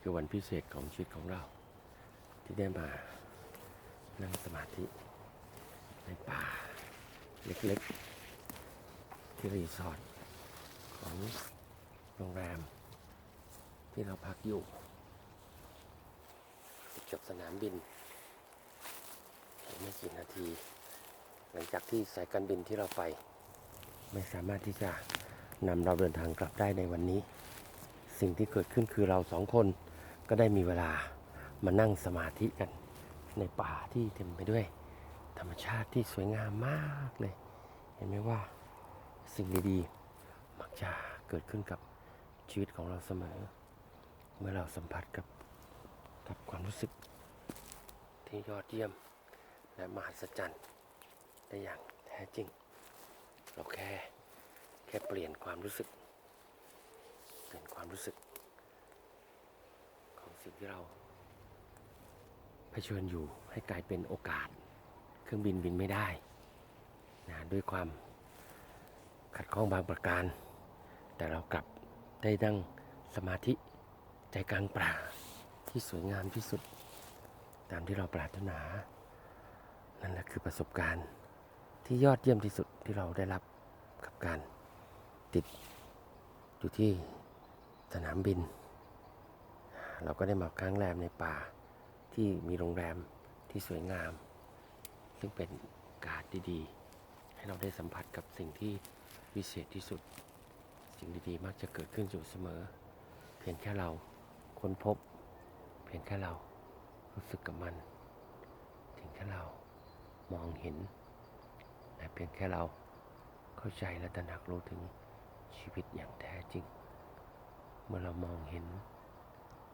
คือวันพิเศษของชีวิตของเรา ที่ได้มานั่งสมาธิในป่าเล็กๆ ที่รีสอร์ทของโรงแรม ที่เราพักอยู่ติดกับสนามบินไม่กี่นาที หลังจากที่สายการบินที่เราไป ไม่สามารถที่จะนำเราเดินทางกลับได้ในวันนี้ สิ่งที่เกิดขึ้นคือเราสองคน ก็ได้มีเวลามานั่งสมาธิกัน ในป่าที่เต็มไปด้วย ธรรมชาติที่สวยงามมากเลย เห็นไหมว่าสิ่งดีๆ มักจะเกิดขึ้นกับชีวิตของเราเสมอ เมื่อเราสัมผัสกับกับความรู้สึก ที่ยอดเยี่ยมและมหัศจรรย์ได้อย่างแท้จริง เราแค่แค่เปลี่ยนความรู้สึก เปลี่ยนความรู้สึก สิ่งที่เราเผชิญอยู่ให้กลายเป็นโอกาส เครื่องบินบินไม่ได้นะด้วยความขัดข้องบางประการ แต่เรากลับได้นั่งสมาธิใจกลางป่าที่สวยงามที่สุด ตามที่เราปรารถนา นั่นแหละคือประสบการณ์ที่ยอดเยี่ยมที่สุดที่เราได้รับกับการติดอยู่ที่สนามบิน เราก็ได้มาค้างแรมในป่าที่มีโรงแรมที่สวยงาม ซึ่งเป็นกาสดีๆ ให้เราได้สัมผัสกับสิ่งที่วิเศษที่สุด สิ่งดีๆ มักจะเกิดขึ้นอยู่เสมอ เพียงแค่เราค้นพบ เพียงแค่เรารู้สึกกับมันเพียงแค่เรามองเห็นและเพียงแค่เราเข้าใจและตระหนักรู้ถึงชีวิตอย่างแท้จริง เมื่อเรามองเห็น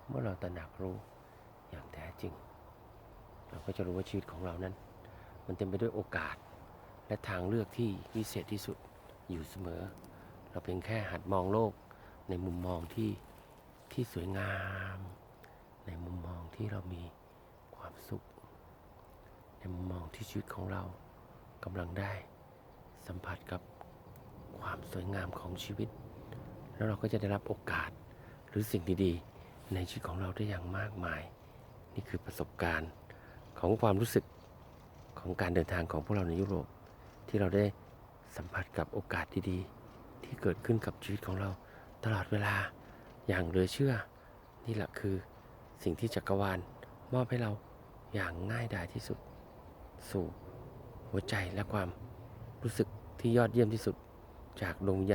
เมื่อเราตระหนักรู้อย่างแท้จริง เราก็จะรู้ว่าชีวิตของเรานั้น มันเต็มไปด้วยโอกาส และทางเลือกที่วิเศษที่สุดอยู่เสมอ เราเพียงแค่หัดมองโลกในมุมมองที่ที่สวยงาม ในมุมมองที่เรามีความสุข ในมุมมองที่ชีวิตของเรากำลังได้สัมผัสกับความสวยงามของชีวิต แล้วเราก็จะได้รับโอกาสหรือสิ่งดีๆ ในชีวิตของเราได้อย่างมากมาย นี่คือประสบการณ์ของความรู้สึกของการเดินทางของพวกเราในยุโรป ที่เราได้สัมผัสกับโอกาสดีๆ ที่เกิดขึ้นกับชีวิตของเราตลอดเวลาอย่างเหลือเชื่อ นี่แหละคือสิ่งที่จักรวาลมอบให้เราอย่างง่ายดายที่สุด สู่หัวใจและความรู้สึกที่ยอดเยี่ยมที่สุดจากดวงวิญญาณ